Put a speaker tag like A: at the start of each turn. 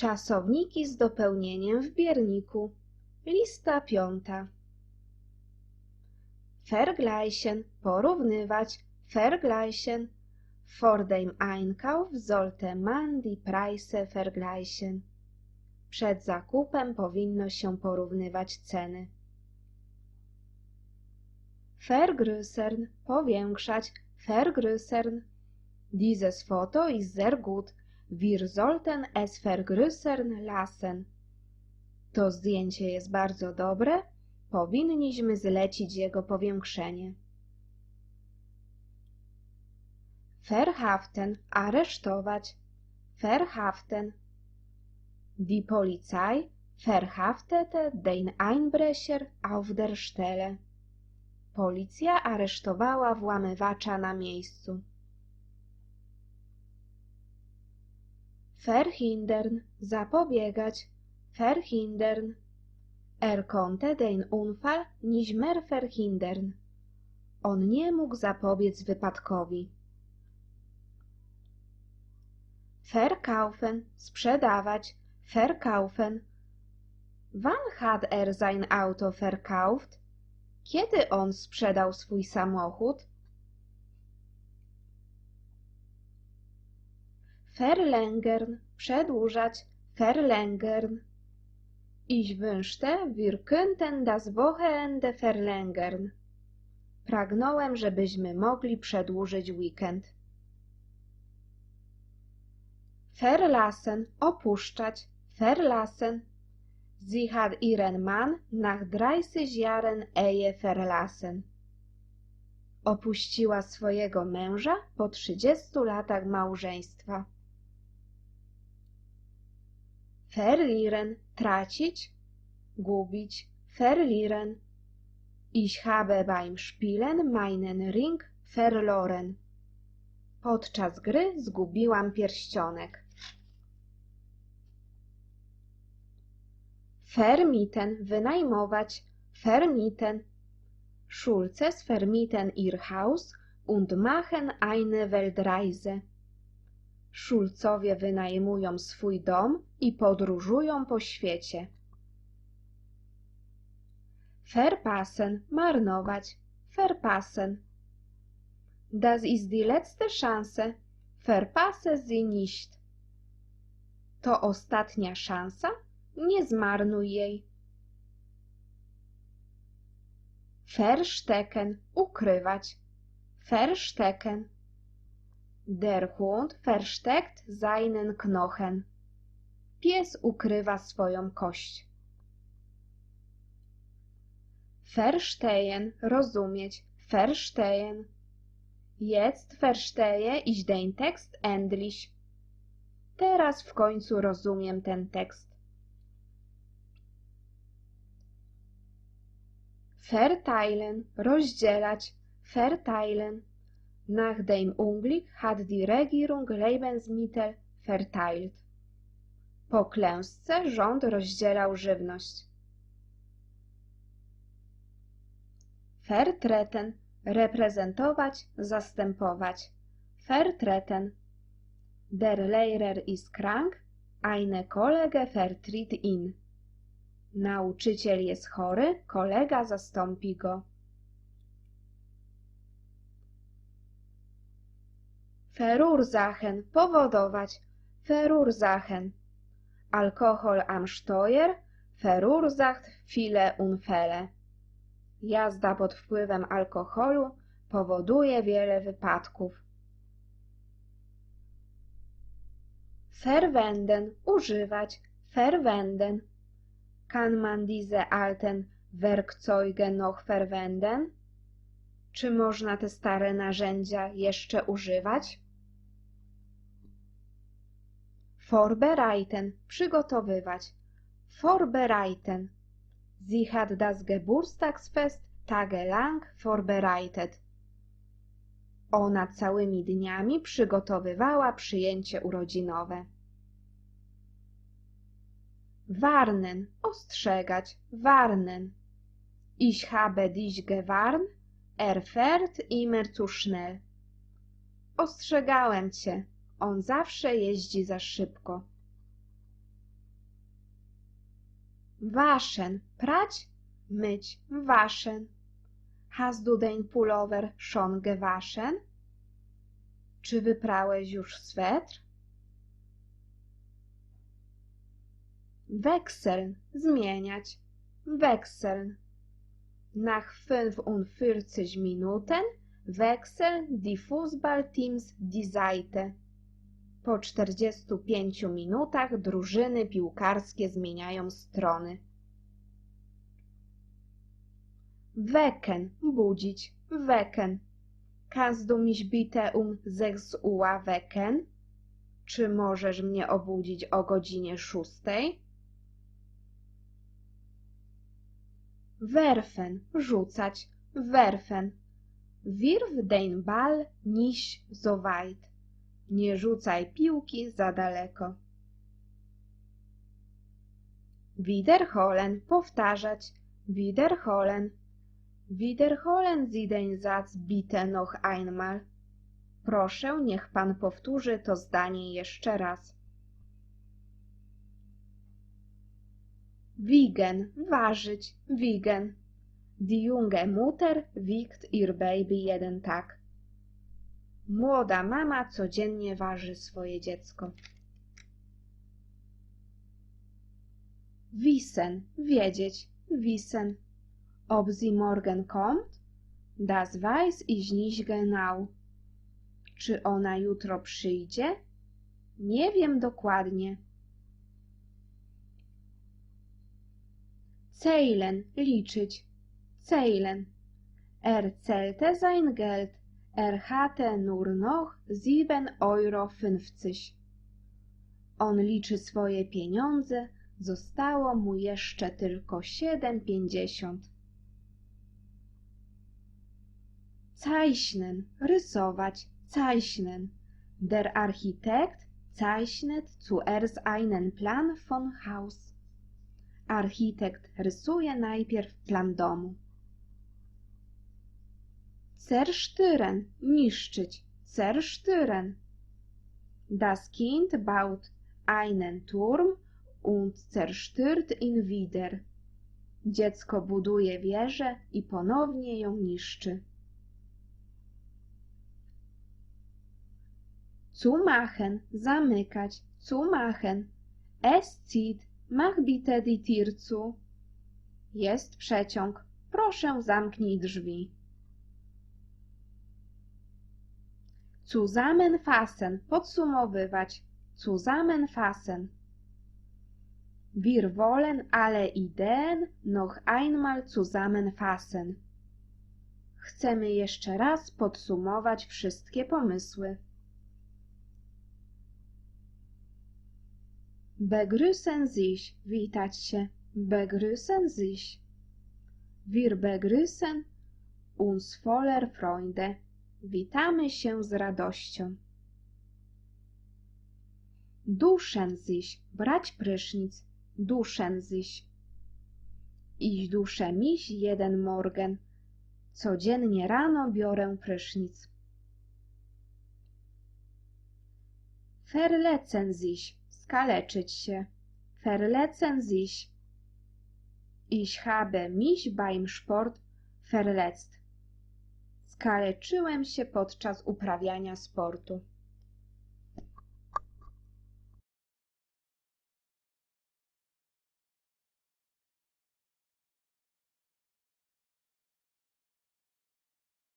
A: Czasowniki z dopełnieniem w bierniku. Lista piąta. Vergleichen porównywać. Vergleichen. Vor dem Einkauf sollte man die Preise vergleichen. Przed zakupem powinno się porównywać ceny. Vergrößern powiększać. Vergrößern. Dieses Foto ist sehr gut. Wir sollten es vergrößern lassen. To zdjęcie jest bardzo dobre. Powinniśmy zlecić jego powiększenie. Verhaften aresztować. Verhaften. Die Polizei verhaftete den Einbrecher auf der Stelle. Policja aresztowała włamywacza na miejscu. Verhindern zapobiegać. Verhindern. Er konnte den Unfall nicht mehr verhindern. On nie mógł zapobiec wypadkowi. Verkaufen sprzedawać. Verkaufen. Wann hat er sein Auto verkauft? Kiedy on sprzedał swój samochód? Verlängern przedłużać. Verlängern. Ich wünschte, wir könnten das Wochenende verlängern. Pragnąłem, żebyśmy mogli przedłużyć weekend. Verlassen opuszczać. Verlassen. Sie hat ihren Mann nach 30 Jahren Ehe verlassen. Opuściła swojego męża po 30 latach małżeństwa. Verlieren tracić, gubić. Verlieren. Ich habe beim Spielen meinen Ring verloren. Podczas gry zgubiłam pierścionek. Vermieten wynajmować. Vermieten. Schulzes vermieten ihr Haus und machen eine Weltreise. Szulcowie wynajmują swój dom i podróżują po świecie. Verpassen marnować. Verpassen. Das ist die letzte Chance. Verpasse sie nicht. To ostatnia szansa. Nie zmarnuj jej. Verstecken ukrywać. Verstecken. Der Hund versteckt seinen Knochen. Pies ukrywa swoją kość. Verstehen rozumieć. Verstehen. Jetzt verstehe ich den Text endlich. Teraz w końcu rozumiem ten tekst. Verteilen rozdzielać. Verteilen. Nach dem Unglück hat die Regierung Lebensmittel verteilt. Po klęsce rząd rozdzielał żywność. Vertreten reprezentować, zastępować. Vertreten. Der Lehrer ist krank, eine Kollege vertritt ihn. Nauczyciel jest chory, kolega zastąpi go. Verursachen powodować. Verursachen. Alkohol am Steuer verursacht viele Unfälle. Jazda pod wpływem alkoholu powoduje wiele wypadków. Verwenden używać. Verwenden. Kann man diese alten Werkzeuge noch verwenden? Czy można te stare narzędzia jeszcze używać? Vorbereiten przygotowywać. Vorbereiten. Sie hat das Geburtstagsfest tagelang vorbereitet. Ona całymi dniami przygotowywała przyjęcie urodzinowe. Warnen ostrzegać. Warnen. Ich habe dich gewarnt. Er fährt immer zu schnell. Ostrzegałem cię. On zawsze jeździ za szybko. Waschen, prać, myć, waschen. Hast du den Pullover schon gewaschen? Czy wyprałeś już swetr? Wechseln, zmieniać. Wechseln. Nach 45 Minuten wechseln die Fußballteams die Seite. Po 45 minutach drużyny piłkarskie zmieniają strony. Wecken, budzić, wecken. Kannst du mich bitte um 6 Uhr wecken? Czy możesz mnie obudzić o godzinie szóstej? Werfen, rzucać, werfen. Wirf den Ball nicht so weit. Nie rzucaj piłki za daleko. Wiederholen, powtarzać, wiederholen. Wiederholen Sie den Satz bitte noch einmal. Proszę, niech pan powtórzy to zdanie jeszcze raz. Wiegen, ważyć, wiegen. Die junge Mutter wiegt ihr Baby jeden Tag. Młoda mama codziennie waży swoje dziecko. Wissen, wiedzieć, wissen. Ob sie morgen kommt? Das weiß ich nicht genau. Czy ona jutro przyjdzie? Nie wiem dokładnie. Zählen, liczyć. Zählen. Er zählte sein Geld. Er hatte nur noch sieben Euro fünfzig. On liczy swoje pieniądze. Zostało mu jeszcze tylko siedem pięćdziesiąt. Zeichnen, rysować, zeichnen. Der Architekt zeichnet zuerst einen Plan von Haus. Architekt rysuje najpierw plan domu. Zerstören, niszczyć, zerstören. Das Kind baut einen Turm und zerstört ihn wieder. Dziecko buduje wieżę i ponownie ją niszczy. Zumachen, zamykać, zumachen. Es zieht, mach bitte die Tür zu. Jest przeciąg. Proszę zamknij drzwi. Zusammenfassen, podsumowywać. Zusammenfassen. Wir wollen alle Ideen noch einmal zusammenfassen. Chcemy jeszcze raz podsumować wszystkie pomysły. Begrüßen sich, witać się. Begrüßen sich. Wir begrüßen uns voller Freude. Witamy się z radością. Duschen sich, brać prysznic. Duschen sich. Ich dusche mich jeden Morgen. Codziennie rano biorę prysznic. Verletzen sich, skaleczyć się. Verletzen sich. Ich habe mich beim Sport verletzt. Skaleczyłem się podczas uprawiania sportu.